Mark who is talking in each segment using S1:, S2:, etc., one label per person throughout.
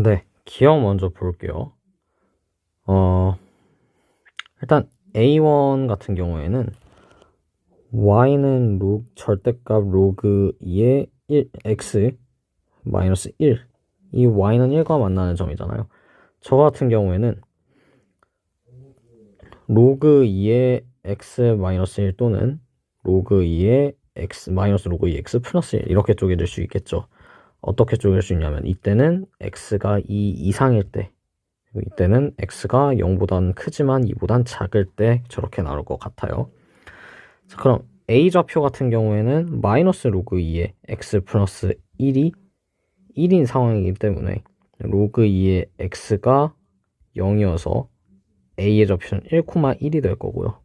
S1: 네, 기억 먼저 볼게요. 어, 일단 A1 같은 경우에는 y는 로, 절대값 로그 2의 1, x 마이너스 1. 이 y는 1과 만나는 점이잖아요. 저 같은 경우에는 로그 2의 x 마이너스 1 또는 로그 2의 x 마이너스 로그 2 x 플러스 1 이렇게 쪼개질 수 있겠죠. 어떻게 쪼갤 수 있냐면 이때는 x가 2 이상일 때 이때는 x가 0보단 크지만 2보단 작을 때 저렇게 나올 것 같아요. 자, 그럼 a 좌표 같은 경우에는 마이너스 로그 2의 x 플러스 1이 1인 상황이기 때문에 로그 2의 x가 0이어서 a의 좌표는 1,1이 될 거고요.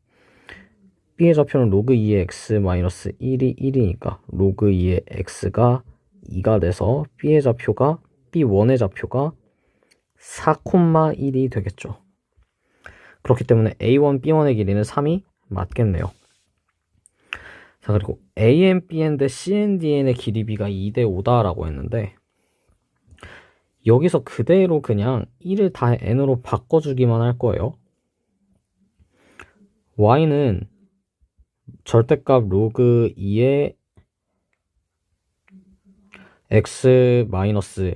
S1: b의 좌표는 로그 2의 x 마이너스 1이 1이니까 로그 2의 x가 2가 돼서 b의 좌표가 b1의 좌표가 4,1이 되겠죠. 그렇기 때문에 a1, b1의 길이는 3이 맞겠네요. 자 그리고 AN, BN 대 CN, DN의 길이 비가 2대 5다라고 했는데 여기서 그대로 그냥 1을 다 n으로 바꿔주기만 할 거예요. y는 절대값 로그 2의 x 마이너스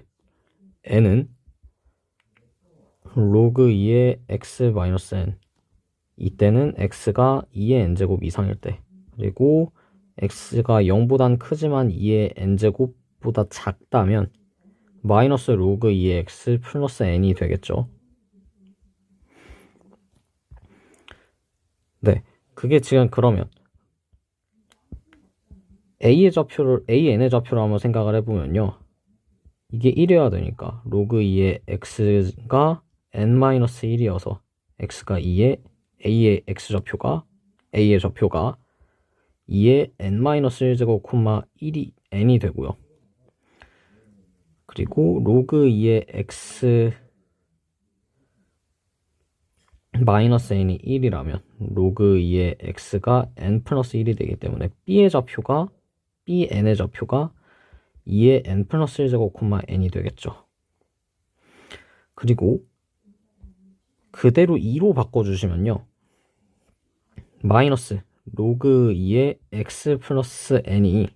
S1: n은 로그 2의 x 마이너스 n 이때는 x가 2의 n제곱 이상일 때 그리고 x가 0보단 크지만 2의 n제곱보다 작다면 마이너스 로그 2의 x 플러스 n이 되겠죠. 네, 그게 지금 그러면 a의 좌표를 an의 좌표로 한번 생각을 해보면요. 이게 1이어야 되니까 로그 2의 x가 n-1이어서 x가 2의 a의 x 좌표가 a의 좌표가 2의 n-1제곱 콤마 1이 n이 되고요. 그리고 로그 2의 x 마이너스 n이 1이라면 로그 2의 x가 n 플러스 1이 되기 때문에 b의 좌표가 bn의 좌표가 2의 n 플러스 1제곱 콤마 n이 되겠죠. 그리고 그대로 2로 바꿔주시면요. 마이너스 로그 2의 x 플러스 n이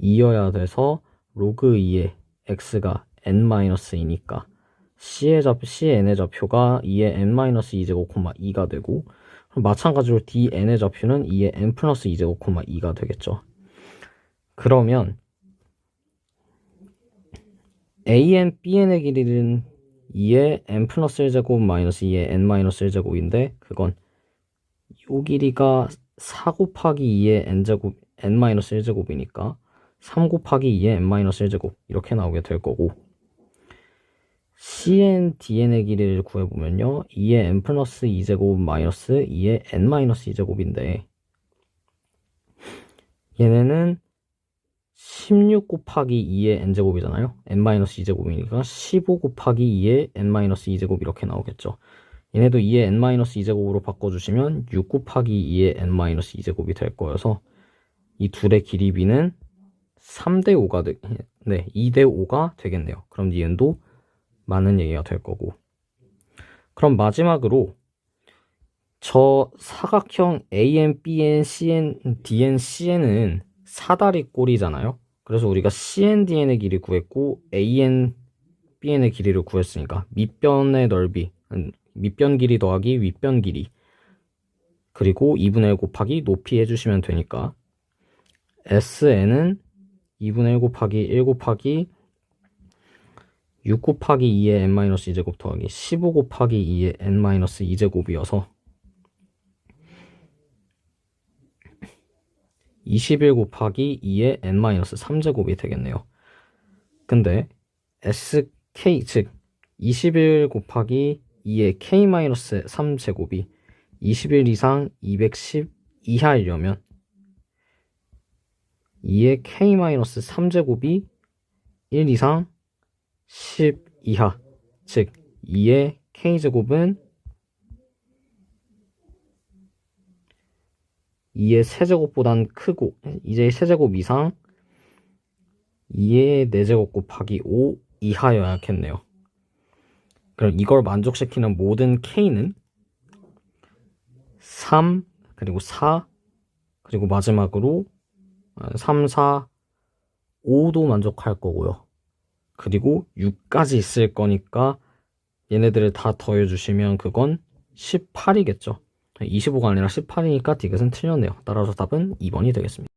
S1: 2여야 돼서 로그 2의 x가 n-2니까 c의 좌표, cn의 좌표가 2의 n-2제곱 콤마 2가 되고 마찬가지로 dn의 좌표는 2의 n 플러스 2제곱 콤마 2가 되겠죠. 그러면 an, bn의 길이는 2의 n 플러스 1제곱 마이너스 2의 n 마이너스 1제곱인데 그건 요 길이가 4 곱하기 2의 n제곱 n 마이너스 1제곱이니까 3 곱하기 2의 n 마이너스 1제곱 이렇게 나오게 될 거고 cn, dn의 길이를 구해보면요 2의 n 플러스 2제곱 마이너스 2의 n 마이너스 2제곱인데 얘네는 16 곱하기 2의 n제곱이잖아요. n-2제곱이니까 15 곱하기 2의 n-2제곱 이렇게 나오겠죠. 얘네도 2의 n-2제곱으로 바꿔주시면 6 곱하기 2의 n-2제곱이 될 거여서 이 둘의 길이비는 3대 5가 되, 네, 2대 5가 되겠네요. 그럼 니은도 많은 얘기가 될 거고. 그럼 마지막으로 저 사각형 AN, BN, CN, DN, CN은 사다리 꼴이잖아요. 그래서 우리가 CNDN의 길이 구했고 AN, BN의 길이를 구했으니까 밑변의 넓이, 음, 밑변 길이 더하기 윗변 길이 그리고 2분의 1 곱하기 높이 해주시면 되니까 SN은 2분의 1 곱하기 1 곱하기 6 곱하기 2의 n-2제곱 더하기 15 곱하기 2의 n-2제곱이어서 21 곱하기 2의 n-3제곱이 되겠네요. 근데 sk 즉 21 곱하기 2의 k-3제곱이 21 이상 210 이하이려면 2의 k-3제곱이 1 이상 10 이하 즉 2의 k제곱은 2의 세제곱보단 크고 이제 세제곱 이상 2의 4제곱 곱하기 5 이하여야 겠네요. 그럼 이걸 만족시키는 모든 k는 3 그리고 4 그리고 마지막으로 3, 4, 5도 만족할 거고요. 그리고 6까지 있을 거니까 얘네들을 다 더해주시면 그건 18이겠죠. 25가 아니라 18이니까 디귿은 틀렸네요. 따라서 답은 2번이 되겠습니다.